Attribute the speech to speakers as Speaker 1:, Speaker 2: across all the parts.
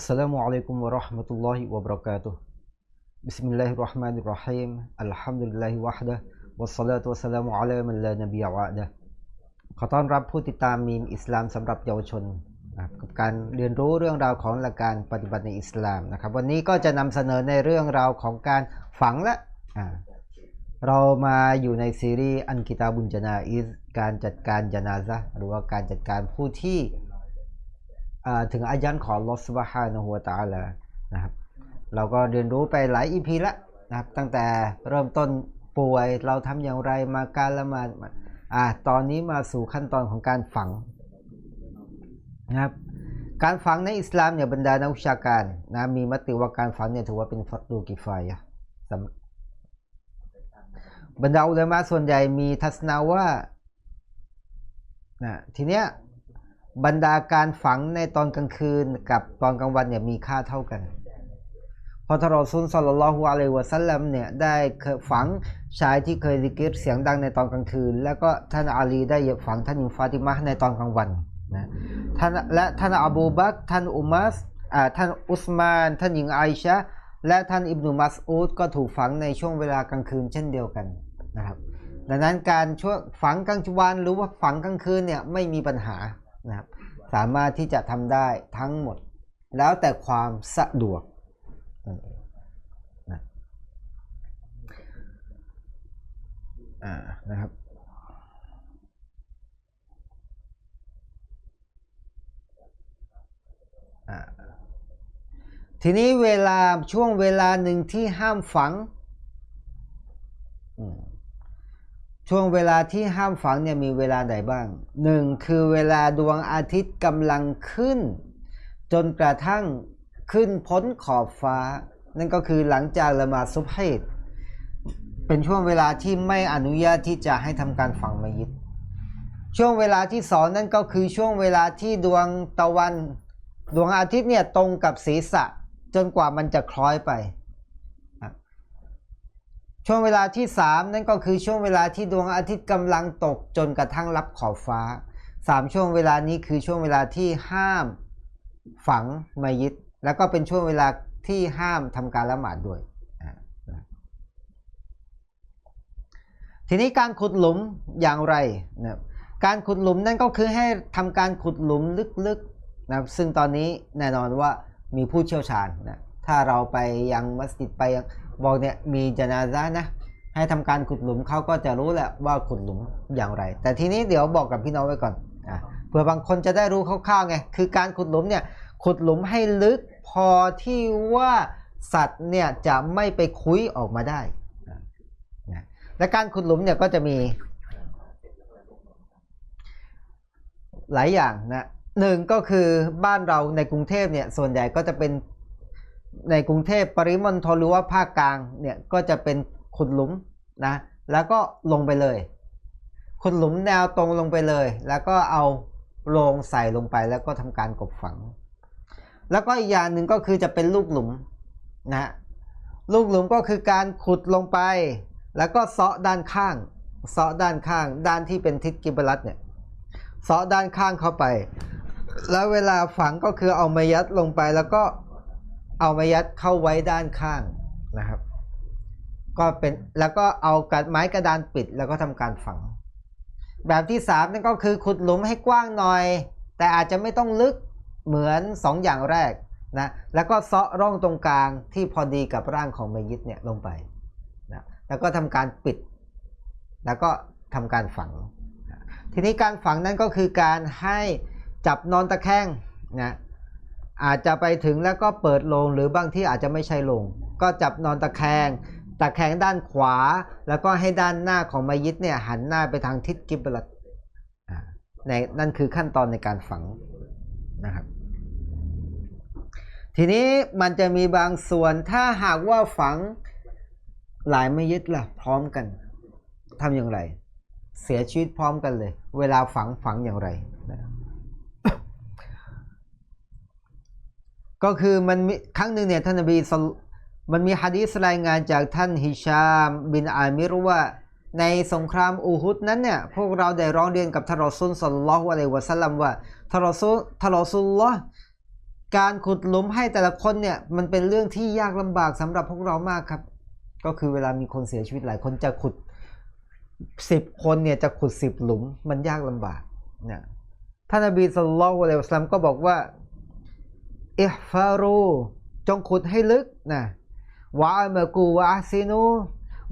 Speaker 1: السلام عليكم ورحمة الله وبركاته بسم الله الرحمن الرحيم الحمد لله وحده والصلاة والسلام على من لا نبي بعده ขอต้อนรับผู้ติดตามมีมอิสลามสำหรับเยาวชนนะครับกับการเรียนรู้เรื่องราวของหลักการปฏิบัติในอิสลามนะครับ วันนี้ก็จะนำเสนอในเรื่องราวของการฝังละอ่าเรามาอยู่ในซีรีส์อันกิตาบุญจนาอิสการจัดการจนาซะห์หรือว่าการจัดการผู้ที่ อ่า ถึงอายันของลอสบาฮานะฮัวตาลานะครับเราก็เรียนรู้ไปหลายอีพีละนะครับตั้งแต่เริ่มต้นป่วยเราทำอย่างไรมาการละมาอ่าตอนนี้มาสู่ขั้นตอนของการฝังนะครับการฝังในอิสลามเนี่ยบรรดานักวิชาการนะมีมติว่าการฝังเนี่ยถือว่าเป็นฟัรดูกิฟายะบรรดาอุลามะส่วนใหญ่มีทัศนะว่านะทีเนี้ย บรรดาการฝังในตอนกลางคืนกับตอนกลางวันเนี่ยมีค่าเท่ากันพราะทรอซุนสลลลลอฮุอะลัยวะสัลลัมเนี่ยได้เฝังชายที่เคยซิกิรเสียงดังในตอนกลางคืน แล้วก็ท่านอาลีได้ฝังท่านอิมฟาติมะห์ในตอนกลางวันนะท่านและท่านอบูบักท่านอุมัสอ่าท่านอุสมาน ท่านหญิงไอชะและท่านอิบนุมัสอูดก็ถูกฝังในช่วงเวลากลางคืนเช่นเดียวกันนะครับดังนั้นการช่วงฝังกลางวันหรือว่าฝังกลางคืนเนี่ยไม่มีปัญหา นะครับสามารถที่จะทำได้ทั้งหมด แล้วแต่ความสะดวกนั่นเองนะอ่านะครับทีนี้เวลาช่วงเวลาหนึ่งที่ห้ามฝังอืม ช่วงเวลาที่ห้ามฝังเนี่ยมีเวลาใดบ้างหนึ่งคือเวลาดวงอาทิตย์กำลังขึ้น จนกระทั่งขึ้นพ้นขอบฟ้า นั่นก็คือหลังจากละหมาดซุบฮิดเป็นช่วงเวลาที่ไม่อนุญาตที่จะให้ทำการฝังมัยิดช่วงเวลาที่สองนั่นก็คือช่วงเวลาที่ดวงตะวัน ดวงอาทิตย์เนี่ยตรงกับศีรษะจนกว่ามันจะคล้อยไป ช่วงเวลาที่ 3 นั่นก็คือช่วงเวลาที่ดวงอาทิตย์กำลังตกจนกระทั่งรับขอบฟ้า 3 ช่วงเวลานี้คือช่วงเวลาที่ห้ามฝังมัยิดแล้วก็เป็นช่วงเวลาที่ห้ามทำการละหมาดด้วย ทีนี้การขุดหลุมอย่างไรนะการขุดหลุมนั่นก็คือให้ทำการขุดหลุมลึกๆนะซึ่งตอนนี้แน่นอนว่ามีผู้เชี่ยวชาญนะ ถ้าเราไปยังมัสยิดไปยังบอกเนี่ยมีจนาซะนะให้ทำการขุดหลุมเขาก็จะรู้แหละว่าขุดหลุมอย่างไร แต่ทีนี้เดี๋ยวบอกกับพี่น้องไว้ก่อนอะเผื่อบางคนจะได้รู้คร่าวๆไงคือการขุดหลุมเนี่ยขุดหลุมให้ลึกพอที่ว่าสัตว์เนี่ยจะไม่ไปคุยออกมาได้นะและการขุดหลุมเนี่ยก็จะมีหลายอย่างนะหนึ่งก็คือบ้านเราในกรุงเทพเนี่ยส่วนใหญ่ก็จะเป็น ในกรุงเทพปริมณฑลหรือว่าภาคกลางเนี่ยก็จะเป็นขุดหลุมนะแล้วก็ลงไปเลย ขุดหลุมแนวตรงลงไปเลย แล้วก็เอาโลงใส่ลงไปแล้วก็ทำการกบฝัง แล้วก็อีกอย่างหนึ่งก็คือจะเป็นลูกหลุมนะลูกหลุมก็คือการขุดลงไป แล้วก็เซาะด้านข้างเซาะด้านข้าง ด้านที่เป็นทิศกิบลัตเนี่ยเซาะด้านข้างเข้าไป แล้วเวลาฝังก็คือเอามายัดลงไปแล้วก็ เอามายัดเข้าไว้ด้านข้างนะครับ ก็เป็นแล้วก็เอากระไม้กระดานปิดแล้วก็ทำการฝัง แบบที่สามนั่นก็คือขุดหลุมให้กว้างหน่อย แต่อาจจะไม่ต้องลึกเหมือนสองอย่างแรกนะแล้วก็เซาะร่องตรงกลางที่พอดีกับร่างของเมยิดเนี่ยลงไปนะแล้วก็ทำการปิด แล้วก็ทำการฝัง ทีนี้การฝังนั่นก็คือการให้จับนอนตะแคงนะ อาจจะไปถึงแล้วก็เปิดโลงหรือบางที่อาจจะไม่ใช่โลงก็จับนอนตะแคงตะแคงด้านขวา แล้วก็ให้ด้านหน้าของมัยิดเนี่ยหันหน้าไปทางทิศกิบลัตในนั่นคือขั้นตอนในการฝังนะครับ ทีนี้มันจะมีบางส่วนถ้าหากว่าฝังหลายมัยิดล่ะพร้อมกันทำอย่างไร เสียชีวิตพร้อมกันเลย เวลาฝังฝังอย่างไรนะ ก็คือมันมครั้งหนึ่งเนี่ยท่านนบีมันมีฮะดีสรายงานจากท่านฮิชามบินอามิรว่าในสงครามอูฮุดนั้นเนี่ยพวกเราได้ร้องเรียนกับทารอซุลสัลลอฮุอะลัยวะสัลลัมว่าทารอซุลทารอซุลลอฮ์การขุดหลุมให้แต่ละคนเนี่ยมันเป็นเรื่องที่ยากลำบากสำหรับพวกเรามากครับ ก็คือเวลามีคนเสียชีวิตหลายคนจะขุดสิบคนเนี่ยจะขุดสิบหลุมมันยากลำบากนะท่านนบีสุลต่านละฮ์อะลัยฮิวะสลัมก็บอกว่า อิฮฟารูจงขุดให้ลึกนะวะอามะกูวะอาซินู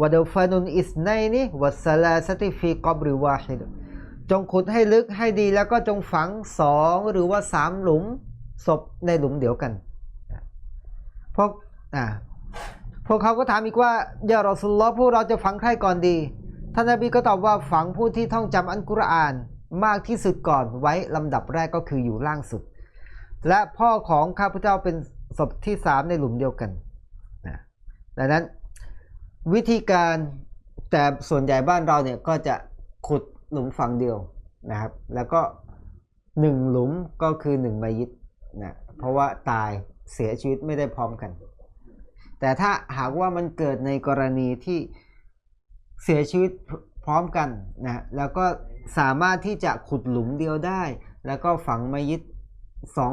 Speaker 1: วะดฟานุนอิสไนนิวะสลาสติฟีกับริวาฮิดจงขุดให้ลึกให้ดีแล้วก็จงฝังสองหรือว่าสามหลุมศพในหลุมเดียวกันพวกอ่าพวกเขาก็ถามอีกว่าอย่ารอสุลลอฮ์พวกเราจะฝังใครก่อนดีท่านนบีก็ตอบว่าฝังผู้ที่ท่องจำอันกุรอานมากที่สุดก่อนไว้ลำดับแรกก็คืออยู่ล่างสุด และพ่อของข้าพเจ้าเป็นศพที่สามในหลุมเดียวกันนะดังนั้นวิธีการแต่ส่วนใหญ่บ้านเราเนี่ยก็จะขุดหลุมฝังเดียวนะครับ แล้วก็หนึ่งหลุมก็คือหนึ่งใบยิดนะเพราะว่าตายเสียชีวิตไม่ได้พร้อมกัน แต่ถ้าหากว่ามันเกิดในกรณีที่เสียชีวิตพร้อมกันนะแล้วก็สามารถที่จะขุดหลุมเดียวได้ แล้วก็ฝังไมยิด สอง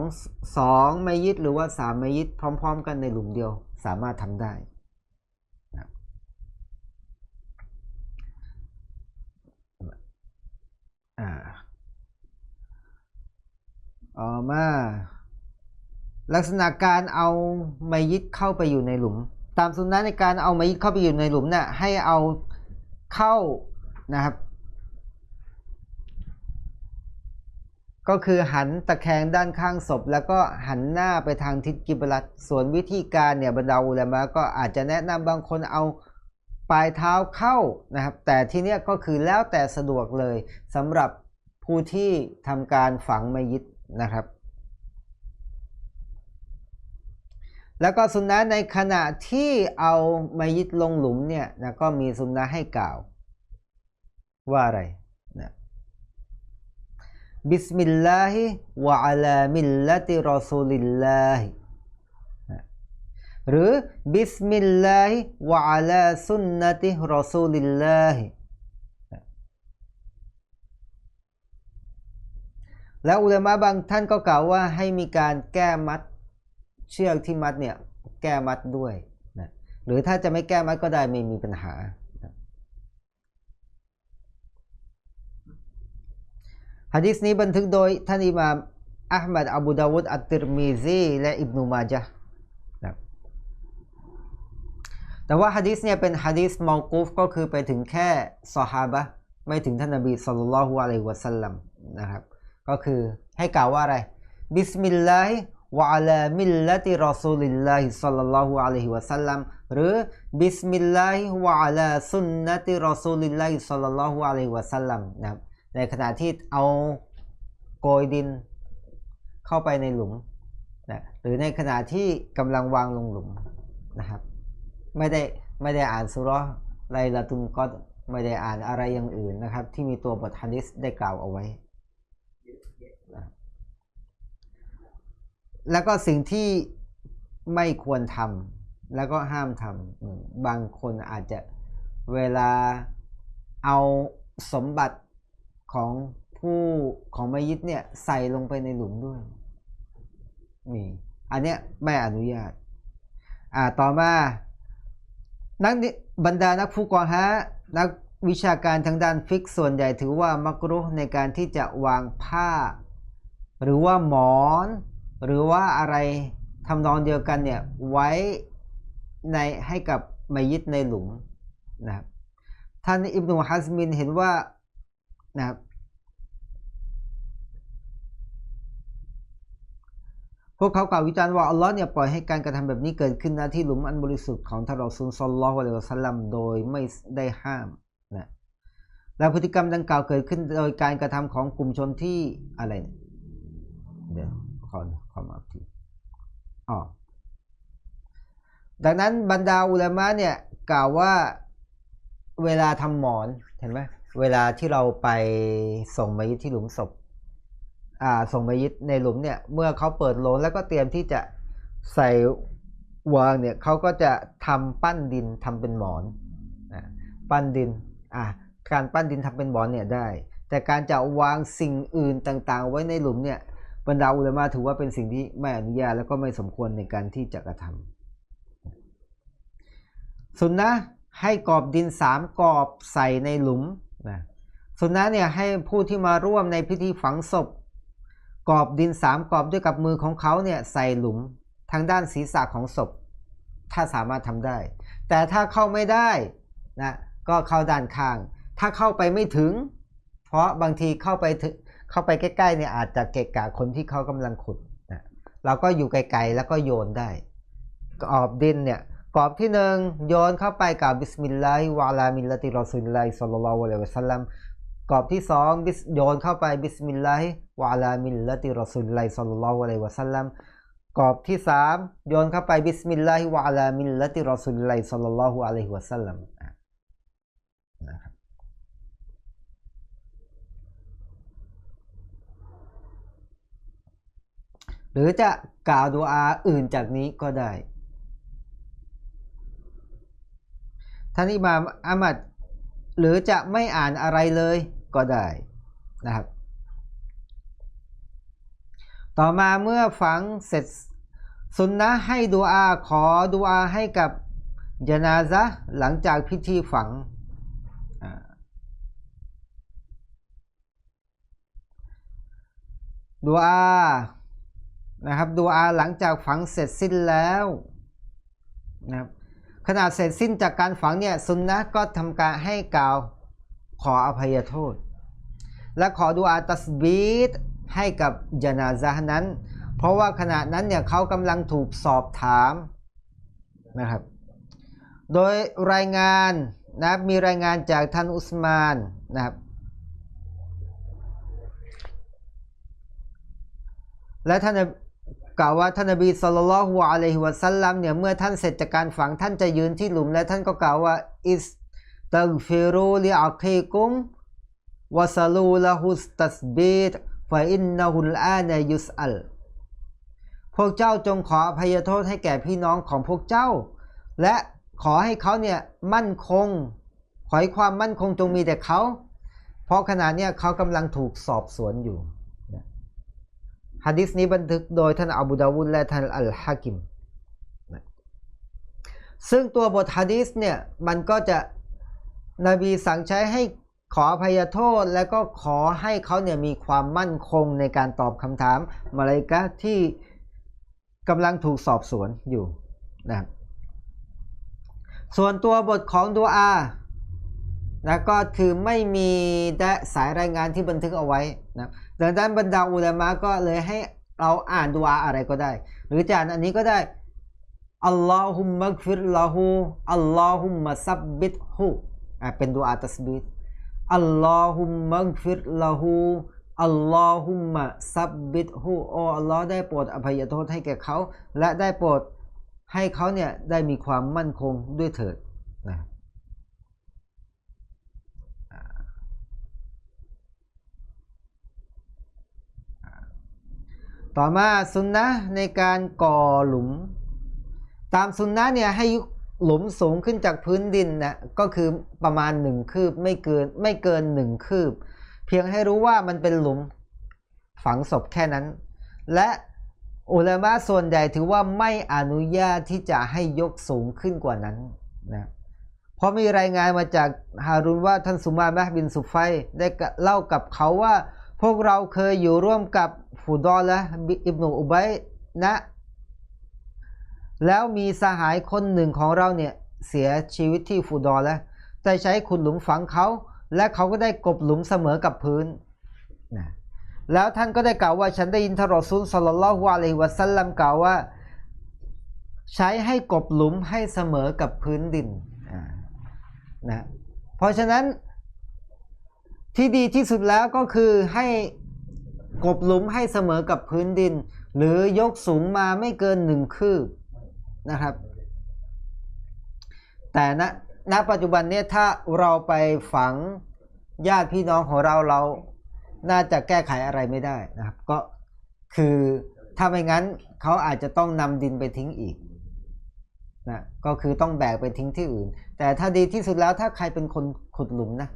Speaker 1: สองไมยิดหรือว่าสามไมยิดพร้อม ๆ กันในหลุมเดียวสามารถทำได้นะอ่าต่อมา ลักษณะการเอาไมยิดเข้าไปอยู่ในหลุม ตามสุนนะในการเอาไมยิดเข้าไปอยู่ในหลุมเนี่ยให้เอาเข้านะครับ ก็คือหันตะแคงด้านข้างศพ แล้วก็หันหน้าไปทางทิศกิบลัตส่วนวิธีการเนี่ยบรรดาอุลามะก็อาจจะแนะนำบางคนเอาปลายเท้าเข้านะครับ แต่ที่เนี้ยก็คือแล้วแต่สะดวกเลยสำหรับผู้ที่ทำการฝังมยิดนะครับ แล้วก็สุนนะในขณะที่เอามายิดลงหลุมเนี่ยนะก็มีสุนนะให้กล่าวว่าอะไร บิสมิลลาฮิวะอะลามิลลติรอซูลิลลาฮิหรือบิสมิลลาฮิวะอะลาสุนนะติรอซูลิลลาฮิแล้วอุลามะบางท่านก็กล่าวว่าให้มีการแก้มัดเชือกที่มัดเนี่ยแก้มัดด้วยนะหรือถ้าจะไม่แก้มัดก็ได้ไม่มีปัญหานะ ฮะดิษนี้บันทึกโดยท่านอิหม่ามอัลมัดอบูดาวุดอัตติรมีซีและอิบนุมาจาแต่ว่าฮะดิษเนี่ยเป็นฮะดิษมอกูฟก็คือไปถึงแค่ซอฮาบะไม่ถึงท่านนบีสัลลัลลอฮุอะลัยฮิวะสัลลัมนะครับ ก็คือให้กล่าวว่าอะไรบิสมิลลาฮิวะลามิลละติรอซูลิลลาฮิศ็อลลัลลอฮุอะลัยฮิวะสัลลัมหรือบิสมิลลาฮิวะลาสุนนะติรอซูลิลลาฮิศ็อลลัลลอฮุอะลัยฮิวะสัลลัมนะครับ ในขณะที่เอาโกยดินเข้าไปในหลุมนะหรือในขณะที่กำลังวางลงหลุมนะครับ ไม่ได้ไม่ได้อ่านสุราะห์ไลลาตุนกอดไม่ได้อ่านอะไรอย่างอื่นนะครับ ที่มีตัวบทฮะดิษได้กล่าวเอาไว้ แล้วก็สิ่งที่ไม่ควรทำแล้วก็ห้ามทำบางคนอาจจะเวลาเอาสมบัติ ของผู้ของมัยยิดเนี่ยใส่ลงไปในหลุมด้วยนี่อันเนี้ยไม่อนุญาต อ่าต่อมานักบรรดานักฟุกอฮะนักวิชาการทางด้านฟิกส่วนใหญ่ถือว่ามักรุในการที่จะวางผ้า หรือว่าหมอน หรือว่าอะไรทำนองเดียวกันเนี่ยไว้ในให้กับมัยยิดในหลุมนะครับท่านอิบนุฮัซมินเห็นว่า นะครับพวกเขากล่าววิจารณ์ว่าอัลลอฮ์เนี่ยปล่อยให้การกระทำแบบนี้เกิดขึ้นนะที่หลุมอันบริสุทธิ์ของท่านรอซูลซัลลอฮุอะลัยฮิวะสัลลัมโดยไม่ได้ห้ามนะและพฤติกรรมดังกล่าวเกิดขึ้นโดยการกระทำของกลุ่มชนที่อะไรเนี่ยเดี๋ยวขอขอมาอีกทีอ๋อดังนั้นบรรดาอุลามะเนี่ยกล่าวว่าเวลาทำหมอนเห็นไหม เวลาที่เราไปส่งมายิดที่หลุมศพอ่าส่งมายิดในหลุมเนี่ย เมื่อเขาเปิดโลงแล้วก็เตรียมที่จะใส่วางเนี่ยเขาก็จะทำปั้นดินทำเป็นหมอนปั้นดินอ่าการปั้นดินทำเป็นหมอนเนี่ยได้ แต่การจะวางสิ่งอื่นต่างๆ ไว้ในหลุมเนี่ยบรรดาอุลามะถือว่าเป็นสิ่งที่ไม่อนุญาตแล้วก็ไม่สมควรในการที่จะกระทำสุนนะให้กรอบดินสามกรอบใส่ในหลุม นะสุนนะเนี่ยให้ผู้ที่มาร่วมในพิธีฝังศพกรอบดินสามกรอบด้วยกับมือของเขาเนี่ยใส่หลุมทางด้านศีรษะของศพ ถ้าสามารถทำได้ แต่ถ้าเข้าไม่ได้นะก็เข้าด้านข้าง ถ้าเข้าไปไม่ถึง เพราะบางทีเข้าไปถึงเข้าไปใกล้ๆเนี่ยอาจจะเกะกะคนที่เขากำลังขุดนะเราก็อยู่ไกลๆแล้วก็โยนได้กรอบดินเนี่ย กรอบที่หนึ่งโยนเข้าไปกับบิสมิลลาฮิวะลามิลลติรอซุลิลาฮิสัลลัลลอฮุอะลัยฮิวะสัลลัมกรอบที่สองโยนเข้าไปบิสมิลลาฮิวะลามิลลติรอซุลิลาฮิสัลลัลลอฮุอะลัยฮิวะสัลลัมกรอบที่สามโยนเข้าไปบิสมิลลาฮิวะลามิลลติรอซุลิลาฮิสัลลัลลอฮุอะลัยฮิวะสัลลัมนะครับหรือจะกล่าวดูอาอื่นจากนี้ก็ได้ ท่านอิมามอามัดหรือจะไม่อ่านอะไรเลยก็ได้นะครับ ต่อมาเมื่อฝังเสร็จสุนนะให้ดูอาขอดูอาให้กับยานาซะหลังจากพิธีฝัง ดูอา นะครับ ดูอาหลังจากฝังเสร็จสิ้นแล้วนะครับ ขณะเสร็จสิ้นจากการฝังเนี่ยสุนนะก็ทำการให้กล่าวขออภัยโทษ และขอดูอาตัสบีดให้กับยานาซะห์นั้น เพราะว่าขณะนั้นเนี่ยเขากำลังถูกสอบถามนะครับ โดยรายงานนะมีรายงานจากท่านอุสมานนะครับและท่าน กล่าวว่าท่านนบีสุลต่านละฮ์อะลัยฮิวะสัลลัมเนี่ยเมื่อท่านเสร็จจากการฝังท่านจะยืนที่หลุม และท่านก็กล่าวว่าอิสตักฟิรูลิอัคีกุมวะซาลูละฮุสตัสบีดฟะอินนะฮุลอานะยุสอัลพวกเจ้าจงขออภัยโทษให้แก่พี่น้องของพวกเจ้า และขอให้เขาเนี่ยมั่นคง ขอให้ความมั่นคงจงมีแต่เขา เพราะขณะเนี้ยเขากำลังถูกสอบสวนอยู่ ฮะดิษนี้บันทึกโดยท่านอบูดาวุดและท่านอัลฮะกิม ซึ่งตัวบทฮะดิษเนี่ย มันก็จะนบีสั่งใช้ให้ขออภัยโทษ และก็ขอให้เขาเนี่ยมีความมั่นคงในการตอบคำถามมาเลกะที่กำลังถูกสอบสวนอยู่นะครับส่วนตัวบทของดูอานะก็คือไม่มีได้สายรายงานที่บันทึกเอาไว้นะ ดังนั้นบรรดาอุลามะก็เลยให้เราอ่านดูอาอะไรก็ได้ หรือจะอ่านอันนี้ก็ได้อัลลอฮุมมะกฟิรละหูอัลลอฮุมมะซับบิดหูอะเป็นดูอาตัสบิดอัลลอฮุมมะกฟิรละหูอัลลอฮุมมะซับบิดหูโออัลลอฮ์ได้โปรดอภัยโทษให้แก่เขา และได้โปรดให้เขาเนี่ยได้มีความมั่นคงด้วยเถิดนะ ต่อมาสุนนะในการก่อหลุม ตามสุนนะเนี่ยให้หลุมสูงขึ้นจากพื้นดินนะก็คือประมาณหนึ่งคืบไม่เกินไม่เกินหนึ่งคืบ เพียงให้รู้ว่ามันเป็นหลุมฝังศพแค่นั้น และอุลามะส่วนใหญ่ถือว่าไม่อนุญาตที่จะให้ยกสูงขึ้นกว่านั้นนะเพราะมีรายงานมาจากฮารุนว่าท่านสุมาบะห์บินสุไฟได้เล่ากับเขาว่า พวกเราเคยอยู่ร่วมกับ ฟูดอลและอิบนุอุบัยนะ แล้วมีสหายคนหนึ่งของเราเนี่ยเสียชีวิตที่ฟูดอลแล้วแต่ใช้ขุดหลุมฝังเขา และเขาก็ได้กบหลุมเสมอกับพื้นนะแล้วท่านก็ได้กล่าวว่าฉันได้ยินทรอซุลสัลลัลลอฮุอะลัยฮิวะสัลลัมกล่าวว่า ใช้ให้กบหลุมให้เสมอกับพื้นดินนะเพราะฉะนั้นที่ดีที่สุดแล้วก็คือให้ กบหลุมให้เสมอกับพื้นดิน หรือยกสูงมาไม่เกินหนึ่งคืบนะครับ แต่ณณปัจจุบันเนี่ยถ้าเราไปฝังญาติพี่น้องของเราเราน่าจะแก้ไขอะไรไม่ได้นะครับ ก็คือถ้าไม่งั้นเขาอาจจะต้องนำดินไปทิ้งอีกนะก็คือต้องแบกไปทิ้งที่อื่น แต่ถ้าดีที่สุดแล้วถ้าใครเป็นคนขุดหลุมนะ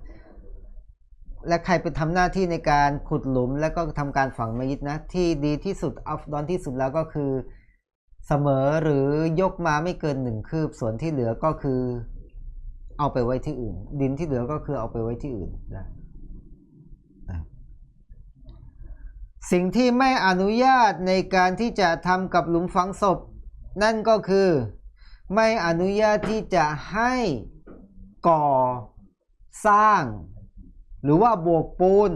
Speaker 1: และใครไปทำหน้าที่ในการขุดหลุมและก็ทำการฝังมัยิดนะ ที่ดีที่สุดอัฟดอนที่สุดแล้วก็คือเสมอหรือยกมาไม่เกินหนึ่งคืบ ส่วนที่เหลือก็คือเอาไปไว้ที่อื่น ดินที่เหลือก็คือเอาไปไว้ที่อื่นนะนะสิ่งที่ไม่อนุญาตในการที่จะทำกับหลุมฝังศพ นั่นก็คือไม่อนุญาตที่จะให้ก่อสร้าง หรือว่าโบกปูน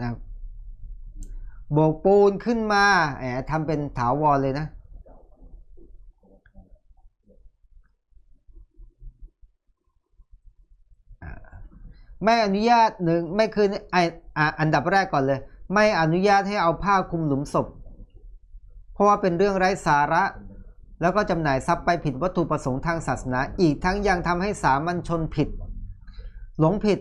Speaker 1: นะครับโบกปูนขึ้นมาแหมทำเป็นถาวรเลยนะ ไม่อนุญาตหนึ่งไม่คือไออะอันดับแรกก่อนเลย ไม่อนุญาตให้เอาผ้าคลุมหลุมศพ เพราะว่าเป็นเรื่องไร้สาระ แล้วก็จำหน่ายทรัพย์ไปผิดวัตถุประสงค์ทางศาสนา อีกทั้งยังทำให้สามัญชนผิด หลงผิด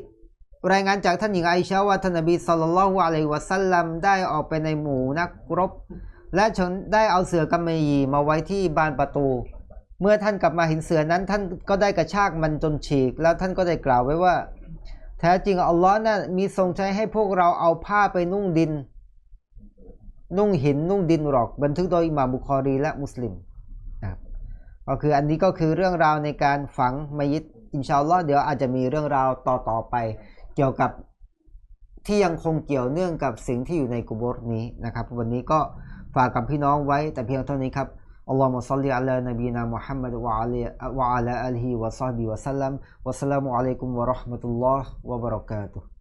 Speaker 1: รายงานจากท่านหญิงไอชาว่าท่านนบีสุลต่านละฮ์อะลัยวะสัลลัมได้ออกไปในหมู่นักรบ และชนได้เอาเสือกำมะหยี่มาไว้ที่บานประตู เมื่อท่านกลับมาเห็นเสือนั้น ท่านก็ได้กระชากมันจนฉีก แล้วท่านก็ได้กล่าวไว้ว่า แท้จริงอัลลอฮ์นั้นมีทรงใช้ให้พวกเราเอาผ้าไปนุ่งดิน นุ่งหินนุ่งดินหรอก บันทึกโดยอิหม่ามบุคอรีและมุสลิมนะครับก็คืออันนี้ก็คือเรื่องราวในการฝังมัยิดอินชาอัลลอฮ์เดี๋ยวอาจจะมีเรื่องราวต่อต่อไป เกี่ยวกับที่ยังคงเกี่ยวเนื่องกับสิ่งที่อยู่ในกุบร์นี้นะครับ วันนี้ก็ฝากกับพี่น้องไว้แต่เพียงเท่านี้ครับอัลลอฮ์มุสลิอัลลอฮฺนบีนามุฮัมมัดวะอัลลอัลอัลฮิวะซาบิวะสัลลัมวะสลัมุอะลัยกุมวะราะห์มะตุลลอฮ์วะบะเราะกาตุ